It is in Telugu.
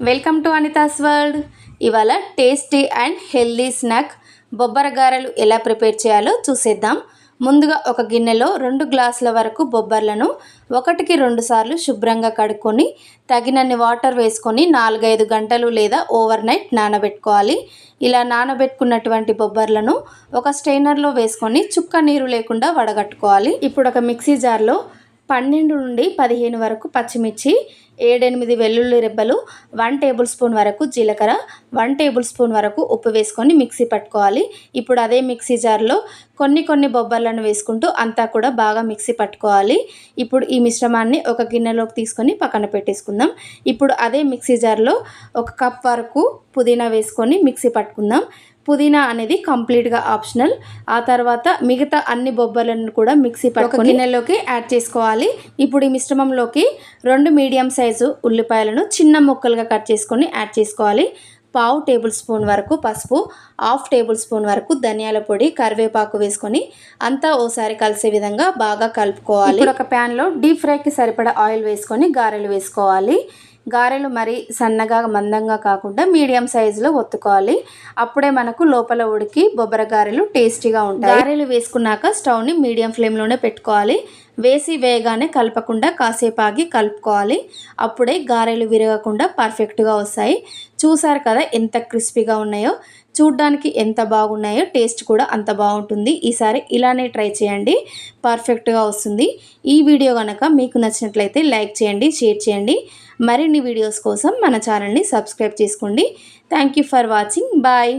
వెల్కమ్ టు అనితాస్ వరల్డ్ ఇవాళ టేస్టీ అండ్ హెల్దీ స్నాక్ బొబ్బర గారెలు ఎలా ప్రిపేర్ చేయాలో చూసేద్దాం. ముందుగా ఒక గిన్నెలో రెండు గ్లాసుల వరకు బొబ్బర్లను ఒకటికి రెండు సార్లు శుభ్రంగా కడుక్కొని తగినన్ని వాటర్ వేసుకొని నాలుగైదు గంటలు లేదా ఓవర్ నైట్ నానబెట్టుకోవాలి. ఇలా నానబెట్టుకున్నటువంటి బొబ్బర్లను ఒక స్ట్రైనర్లో వేసుకొని చుక్క నీరు లేకుండా వడగట్టుకోవాలి. ఇప్పుడు ఒక మిక్సీ జార్లో పన్నెండు నుండి పదిహేను వరకు పచ్చిమిర్చి ఏడెనిమిది వెల్లుల్లి రెబ్బలు వన్ టేబుల్ స్పూన్ వరకు జీలకర్ర వన్ టేబుల్ స్పూన్ వరకు ఉప్పు వేసుకొని మిక్సీ పట్టుకోవాలి. ఇప్పుడు అదే మిక్సీ జార్లో కొన్ని కొన్ని బొబ్బర్లను వేసుకుంటూ అంతా కూడా బాగా మిక్సీ పట్టుకోవాలి. ఇప్పుడు ఈ మిశ్రమాన్ని ఒక గిన్నెలోకి తీసుకొని పక్కన పెట్టేసుకుందాం. ఇప్పుడు అదే మిక్సీ జార్లో ఒక కప్ వరకు పుదీనా వేసుకొని మిక్సీ పట్టుకుందాం. పుదీనా అనేది కంప్లీట్గా ఆప్షనల్. ఆ తర్వాత మిగతా అన్ని బొబ్బర్లను కూడా మిక్సీ పట్టుకొని గిన్నెలోకి యాడ్ చేసుకోవాలి. ఇప్పుడు ఈ మిశ్రమంలోకి రెండు మీడియం సైజు ఉల్లిపాయలను చిన్న ముక్కలుగా కట్ చేసుకొని యాడ్ చేసుకోవాలి. పావు టేబుల్ స్పూన్ వరకు పసుపు హాఫ్ టేబుల్ స్పూన్ వరకు ధనియాల పొడి కరివేపాకు వేసుకొని అంతా ఓసారి కలిసే విధంగా బాగా కలుపుకోవాలి. ఇప్పుడు ఒక ప్యాన్లో డీప్ ఫ్రైకి సరిపడా ఆయిల్ వేసుకొని గారెలు వేసుకోవాలి. గారెలు మరి సన్నగా మందంగా కాకుండా మీడియం సైజులో ఒత్తుకోవాలి. అప్పుడే మనకు లోపల ఉడికి బొబ్బర గారెలు టేస్టీగా ఉంటాయి. గారెలు వేసుకున్నాక స్టవ్ని మీడియం ఫ్లేమ్లోనే పెట్టుకోవాలి. వేసి వేయగానే కలపకుండా కాసేపు ఆగి కలుపుకోవాలి. అప్పుడే గారెలు విరగకుండా పర్ఫెక్ట్గా వస్తాయి. చూసారు కదా ఎంత క్రిస్పీగా ఉన్నాయో? చూడ్డానికి ఎంత బాగున్నాయో టేస్ట్ కూడా అంత బాగుంటుంది. ఈసారి ఇలానే ట్రై చేయండి. పర్ఫెక్ట్గా వస్తుంది. ఈ వీడియో కనుక మీకు నచ్చినట్లయితే లైక్ చేయండి షేర్ చేయండి. మరిన్ని వీడియోస్ కోసం మన ఛానల్ని సబ్స్క్రైబ్ చేసుకోండి. Thank you for watching. Bye.